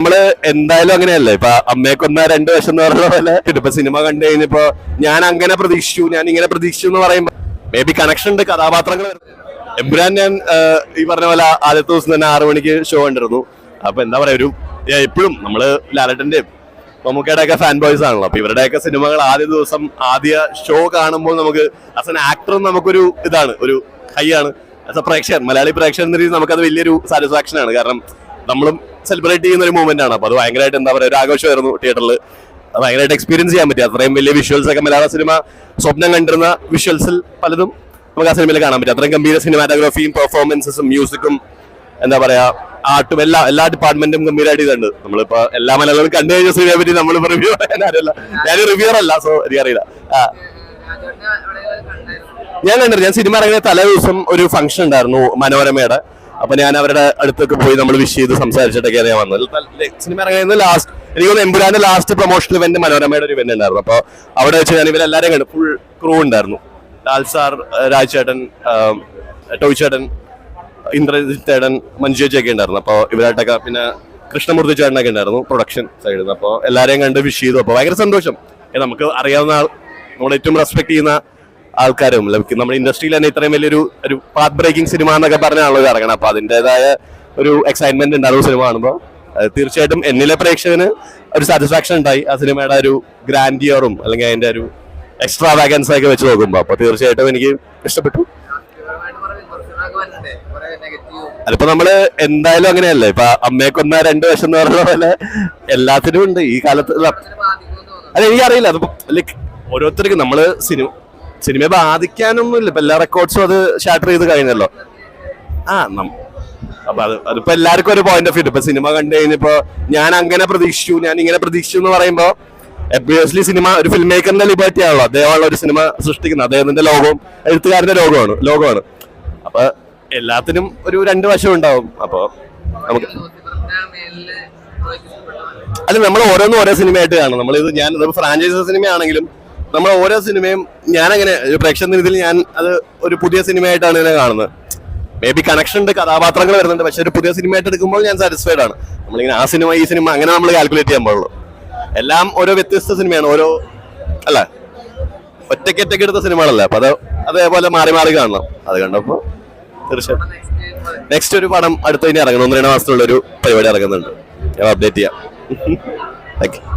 നമ്മൾ എന്തായാലും അങ്ങനെയല്ലേ? ഇപ്പൊ അമ്മയെ കൊന്ന രണ്ട് വശം എന്ന് പറഞ്ഞ പോലെ ഇപ്പൊ സിനിമ കണ്ടു കഴിഞ്ഞപ്പോ ഞാൻ അങ്ങനെ പ്രതീക്ഷിച്ചു ഞാൻ ഇങ്ങനെ പ്രതീക്ഷിച്ചു എന്ന് പറയുമ്പോ മേ ബി കണക്ഷൻ ഉണ്ട് കഥാപാത്രങ്ങൾ എമ്പുരാൻ ഞാൻ ഈ പറഞ്ഞ പോലെ ആദ്യത്തെ ദിവസം തന്നെ ആറു മണിക്ക് ഷോ കണ്ടിരുന്നു. അപ്പൊ എന്താ പറയാ ഒരു എപ്പോഴും നമ്മൾ ലാലട്ടന്റെയും മമ്മൂക്കയുടെ ഒക്കെ ഫാൻ ബോയ്സ് ആണല്ലോ. അപ്പൊ ഇവരുടെയൊക്കെ സിനിമകൾ ആദ്യ ദിവസം ആദ്യ ഷോ കാണുമ്പോൾ നമുക്ക് ആസ് എൻ ആക്ടറും നമുക്കൊരു ഇതാണ് ഒരു ഹൈ ആണ്. ആസ് എ പ്രേക്ഷകൻ മലയാളി പ്രേക്ഷകൻ എന്ന രീതിയിൽ നമുക്കത് വലിയൊരു സാറ്റിസ്ഫാക്ഷൻ ആണ്. കാരണം നമ്മളും സെലിബ്രേറ്റ് ചെയ്യുന്ന ഒരു മൂവ്മെന്റ് ആണ്. അപ്പൊ അത് ഭയങ്കരമായിട്ട് എന്താ പറയുക ഒരു ആഘോഷമായിരുന്നു തിയേറ്ററിൽ ഭയങ്കരമായിട്ട് എക്സ്പീരിയൻസ് ചെയ്യാൻ പറ്റി. അത്രയും വലിയ വിഷ്വൽസ് ഒക്കെ മലയാള സിനിമ സ്വപ്നം കണ്ടിരുന്ന വിഷ്വൽസിൽ പലതും നമുക്ക് ആ സിനിമയിൽ കാണാൻ പറ്റും. അത്രയും ഗംഭീര സിനിമാറ്റോഗ്രാഫിയും പെർഫോമൻസസും മ്യൂസിക്കും എന്താ പറയാ ആർട്ടും എല്ലാ എല്ലാ ഡിപ്പാർട്ട്മെന്റും ഗംഭീരമായിട്ട് ഇതുണ്ട്. നമ്മളിപ്പോ എല്ലാ മലയാളികളും കണ്ടു കഴിഞ്ഞ സിനിമയെ പറ്റി നമ്മൾ റിവ്യൂ പറയാനല്ല ഞാൻ റിവ്യൂർ അല്ല സോ എനിക്കറിയില്ല. ഞാൻ കണ്ടിരുന്നു ഞാൻ സിനിമ ഇറങ്ങിയ തലേ ദിവസം ഒരു ഫംഗ്ഷൻ ഉണ്ടായിരുന്നു മനോരമയുടെ. അപ്പൊ ഞാൻ അവരുടെ അടുത്തൊക്കെ പോയി നമ്മൾ വിഷ് ചെയ്ത് സംസാരിച്ചിട്ടൊക്കെയാണ് ഞാൻ വന്നത്. സിനിമ ഇറങ്ങിയത് ലാസ്റ്റ് എനിക്ക് തോന്നുന്നു ലാസ്റ്റ് പ്രൊമോഷണൽ ഇവന്റ് മനോരമയുടെ ഒരു ഇവന്റ് ഉണ്ടായിരുന്നു. അപ്പൊ അവിടെ വെച്ച് ഞാൻ ഇവരെല്ലാരെയും കണ്ടു. ഫുൾ ക്രൂ ഉണ്ടായിരുന്നു. ലാൽ സാർ രാജ് ചേട്ടൻ ടോയ് ചേട്ടൻ മഞ്ജു ചേച്ചിയൊക്കെ ഉണ്ടായിരുന്നു. അപ്പോൾ ഇവരായിട്ടൊക്കെ പിന്നെ കൃഷ്ണമൂർത്തി ചേട്ടനൊക്കെ ഉണ്ടായിരുന്നു പ്രൊഡക്ഷൻ സൈഡിൽ നിന്ന് അപ്പോൾ എല്ലാവരെയും കണ്ട് വിഷ് ചെയ്തു. അപ്പോൾ ഭയങ്കര സന്തോഷം. നമുക്ക് അറിയാവുന്ന ആൾ നമ്മൾ ഏറ്റവും റെസ്പെക്ട് ചെയ്യുന്ന ആൾക്കാരും ലഭിക്കും. നമ്മുടെ ഇൻഡസ്ട്രിയിൽ തന്നെ ഇത്രയും വലിയൊരു ഒരു പാത്ത് ബ്രേക്കിംഗ് സിനിമ എന്നൊക്കെ പറഞ്ഞാണല്ലോ ഇത് ഇറങ്ങണം അപ്പോൾ അതിന്റെതായ ഒരു എക്സൈറ്റ്മെന്റ് ഉണ്ടായിരുന്നു സിനിമ കാണുമ്പോൾ തീർച്ചയായിട്ടും എന്നിലെ പ്രേക്ഷകന് ഒരു സാറ്റിസ്ഫാക്ഷൻ ഉണ്ടായി. ആ സിനിമയുടെ ഒരു ഗ്രാൻഡിയറും അല്ലെങ്കിൽ അതിന്റെ ഒരു എക്സ്ട്രാ വാഗൻസ് ഒക്കെ വെച്ച് നോക്കുമ്പോൾ അപ്പോൾ തീർച്ചയായിട്ടും എനിക്ക് ഇഷ്ടപ്പെട്ടു. അതിപ്പോ നമ്മൾ എന്തായാലും അങ്ങനെയല്ലേ? ഇപ്പൊ അമ്മയെ രണ്ട് വശം എന്ന് പറഞ്ഞ പോലെ എല്ലാത്തിനും ഉണ്ട്. ഈ കാലത്ത് അല്ല അതിപ്പോ ലൈക്ക് ഓരോരുത്തർക്ക് നമ്മൾ സിനിമ സിനിമയെ ബാധിക്കാനൊന്നുമില്ല. ഇപ്പൊ എല്ലാ റെക്കോർഡ്സും അത് ഷാട്ടർ ചെയ്ത് കഴിഞ്ഞല്ലോ. ആ അപ്പൊ അത് അതിപ്പോ എല്ലാവർക്കും ഒരു പോയിന്റ് ഓഫ് വ്യൂ ഇപ്പൊ സിനിമ കണ്ടു കഴിഞ്ഞപ്പോ ഞാൻ അങ്ങനെ പ്രതീക്ഷിച്ചു. ഞാൻ ഇങ്ങനെ പ്രതീക്ഷിച്ചു എന്ന് പറയുമ്പോ ഒബ്വിയസ്ലി സിനിമ ഒരു ഫിലിം മേക്കറിന്റെ ലിബർട്ടി ആണല്ലോ. അദ്ദേഹമുള്ള ഒരു സിനിമ സൃഷ്ടിക്കുന്നത്. അദ്ദേഹത്തിന്റെ ലോകവും എഴുത്തുകാരന്റെ ലോകമാണ് ലോകമാണ്. അപ്പൊ എല്ലാത്തിനും ഒരു രണ്ട് വശം ഉണ്ടാവും. അപ്പൊ നമുക്ക് അല്ല നമ്മൾ ഓരോന്നും ഓരോ സിനിമയായിട്ട് കാണും. നമ്മളിത് ഞാൻ ഫ്രാഞ്ചൈസി സിനിമയാണെങ്കിലും നമ്മൾ ഓരോ സിനിമയും ഞാനങ്ങനെ ഒരു പ്രേക്ഷക രീതിയിൽ ഞാൻ അത് ഒരു പുതിയ സിനിമയായിട്ടാണ് ഇതിനെ കാണുന്നത്. മേ ബി കണക്ഷൻ ഉണ്ട് കഥാപാത്രങ്ങൾ വരുന്നുണ്ട് പക്ഷെ ഒരു പുതിയ സിനിമയായിട്ട് എടുക്കുമ്പോൾ ഞാൻ സാറ്റിസ്ഫൈഡ് ആണ്. നമ്മളിങ്ങനെ ആ സിനിമ ഈ സിനിമ അങ്ങനെ നമ്മൾ കാൽക്കുലേറ്റ് ചെയ്യാൻ പാടുള്ളൂ. എല്ലാം ഓരോ വ്യത്യസ്ത സിനിമയാണ് ഓരോ അല്ല ഒറ്റയ്ക്ക് ഒറ്റയ്ക്ക് എടുത്ത സിനിമകളല്ലേ അപ്പൊ അത് അതേപോലെ മാറി മാറി കാണണം. അത് കണ്ടപ്പോ തീർച്ചയായിട്ടും. നെക്സ്റ്റ് ഒരു പടം അടുത്ത ഇനി ഇറങ്ങണം ഒന്ന് രണ്ട് മാസത്തിലുള്ള ഒരു പരിപാടി ഇറങ്ങുന്നുണ്ട്. ഞാൻ അപ്ഡേറ്റ് ചെയ്യാം. യു